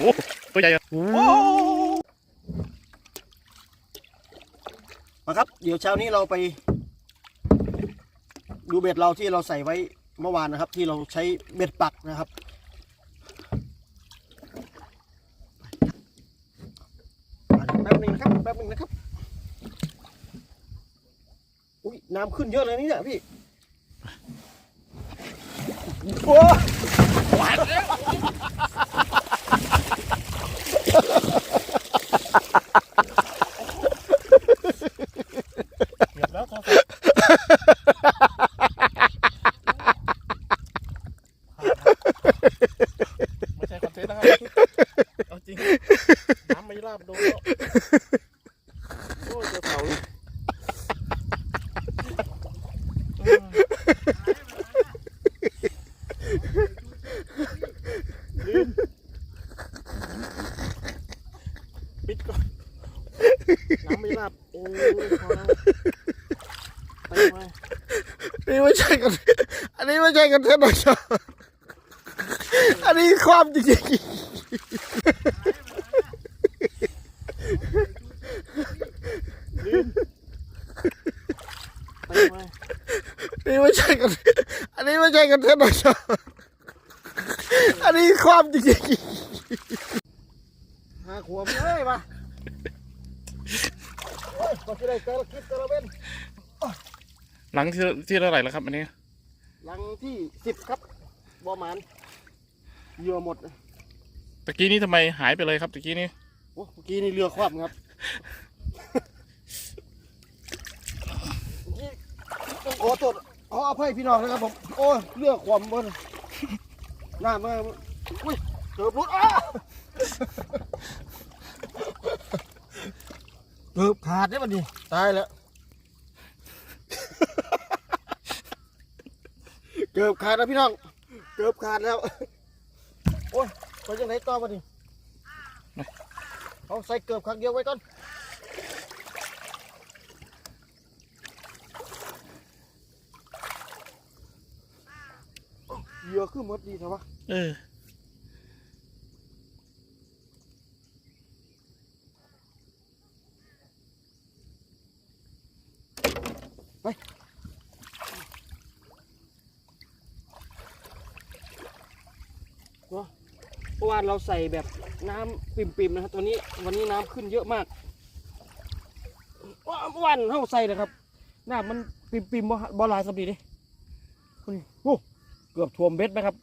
โอ้ตัวใหญ่อะมาครับ เดี๋ยวเช้านี้เราไป ดูเบ็ดเราที่เราใส่ไว้เมื่อวานนะครับ ที่เราใช้เบ็ดปักนะครับแป๊บหนึงนะครับแป๊บหนึงนะครับอุ้ยน้ำขึ้นเยอะเลยนี่เนี่ยพี่โอ้เกือบแล้วครับไม่ใช่คอนเทนต์นะครับเอาจริงน้ำไม่ราบโดนแล้วโอ้ยเจอเผาเลยอืมลืม ปิดก่อนน้ำไม่ราบโอ้ยพอแล้วไปไหมนี่ไม่ใช่กัน อันนี้ไม่ใช่กันเทนหรอกจ้ะอันนี้ความจริงๆลืมไปไหมนี่ไม่ใช่กัน อันนี้ไม่ใช่กันเทนหรอกจ้ะอันนี้ความจริงๆ ห้าขวบเลยมาโอ้ยก็จะได้เจอคลิปเจอละเว้นหลังที่ที่เท่าไหร่แล้วครับอันนี้หลังที่สิบครับบอหมานเหยื่อหมดนะตะกี้นี้ทำไมหายไปเลยครับตะกี้นี้โอ้เมื่อกี้นี่เรือคว่ำครับเมื่อกี้ต้องขอโทษขออภัยพี่น้องนะครับผมโอ้ยเรือคว่ำบนหน้ามาอุ้ยเกือบรุดอ้า เกือบขาดได้บัดนี้ตายแล้ว เกือบขาดแล้วพี่น้อง เกือบขาดแล้ว โอ้ยไปยังไหนต่อบัดนี้เอาใส่เกือบครั้งเดียวไว้ก่อนเหยื่อคือหมดดีเถอะวะเออเมื่อวานเราใส่แบบน้ำปิ่มๆนะครับตอนนี้วันนี้น้ำขึ้นเยอะมากว้าเมื่อวานเราใส่นะครับน้ำมันปิ่มๆบ่บลายสับดีดิคุณโอ้เกือบท่วมเบ็ดนะครับ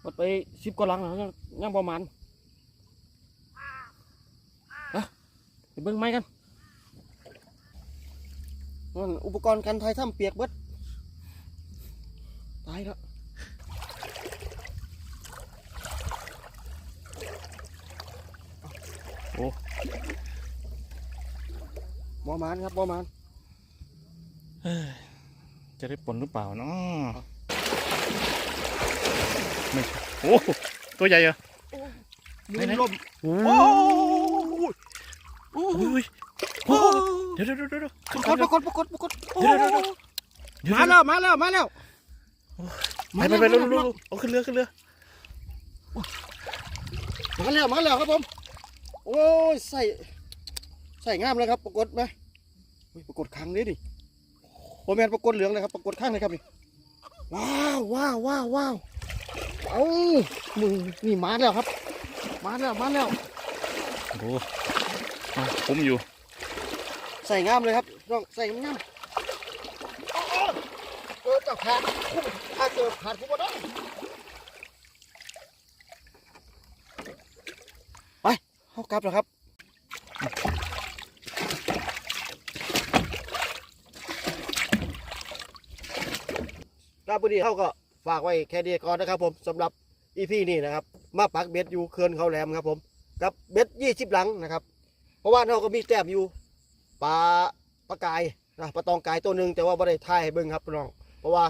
หมดไปสิบกว่าลังแล้วยังประมาณอะไปเบิ่งไม้กัน นั่นอุปกรณ์การถ่ายถ้ำเปียกเบิดตายแล้วโอ้บอมานครับบอมานเอ้ยจะได้ผลหรือเปล่าเนาะไม่โอ้ตัวใหญ่อะไหนไหนลมโอ้ โอ้อุ้ยโอ้เดี๋ยวเดี๋ยวเดี๋ยวเดี๋ยวขึ้นปก่อรานกเดี๋ยวฏปรากฏปรากฏเดี๋ยวเดี๋ยวเดี๋ยวเดี๋ยวมาแล้วมาแล้วมาแล้วไปไปไปเร็วเร็วเร็วเอาขึ้นเรือขึ้นเรือมาแล้วมาแล้วครับผมโอ้ยใส่ใส่งามเลยครับปรากฏไหมอุ๊ยปรากฏครั้งนี้ดิโอแมนปรากฏเหลืองเลยครับปรากฏข้างเลยครับนี่ว้าวว้าวว้าวว้าวเอ้ามึงนี่มาแล้วครับ มาแล้วมาแล้วโอ้อะผมอยู่ ใส่งามเลยครับต้องใส่งามเกิดกับขาดถ้าเกิดขาดกูบ่ได้ไปเข้ากลับแล้วครับครับวันนี้เขาก็ฝากไว้แค่นี้ก่อนนะครับผมสำหรับอีพีนี้นะครับ มาปักเบ็ดอยู่เขื่อนเขาแหลมครับผมกับเบ็ดยี่สิบหลังนะครับ เพราะว่าเราก็มีแต้มอยู่ ปลาปลากายนะปลาตองกายตัวหนึ่งแต่ว่าไม่ได้ถ่ายให้เบิ้งครับพี่น้อง เพราะว่า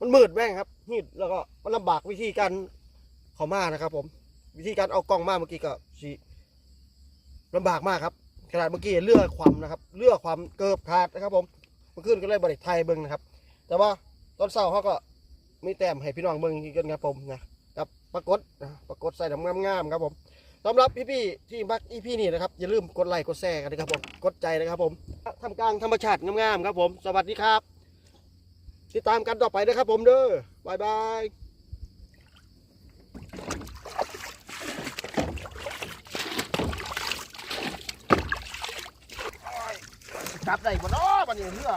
มันมืดแม่งครับมืดแล้วก็มันลำบากวิธีการเขามานะครับ ผม วิธีการเอากล้องมาเมื่อกี้ก็สิลำบากมากครับขนาดเมื่อกี้เลือความนะครับ เลือความเกือบขาดนะครับ ผมเมื่อคืนก็เลยบริไทยเบิ้งนะครับ แต่ว่าตอนเช้าเขาก็มีแต้มให้พี่น้องเบิ้งกันครับผมนะครับปรากฏปรากฏใส่ดำงามๆครับผม สำหรับพี่ๆที่มักอีพี่นี่นะครับอย่าลืมกดไลค์กดแชร์กันนะครับผมกดใจนะครับผมทำกลางธรรมชาติงามๆครับผมสวัสดีครับ ติดตามกันต่อไปนะครับผมเด้อบายบายจับได้บ่เนาะบัดนี้เรือ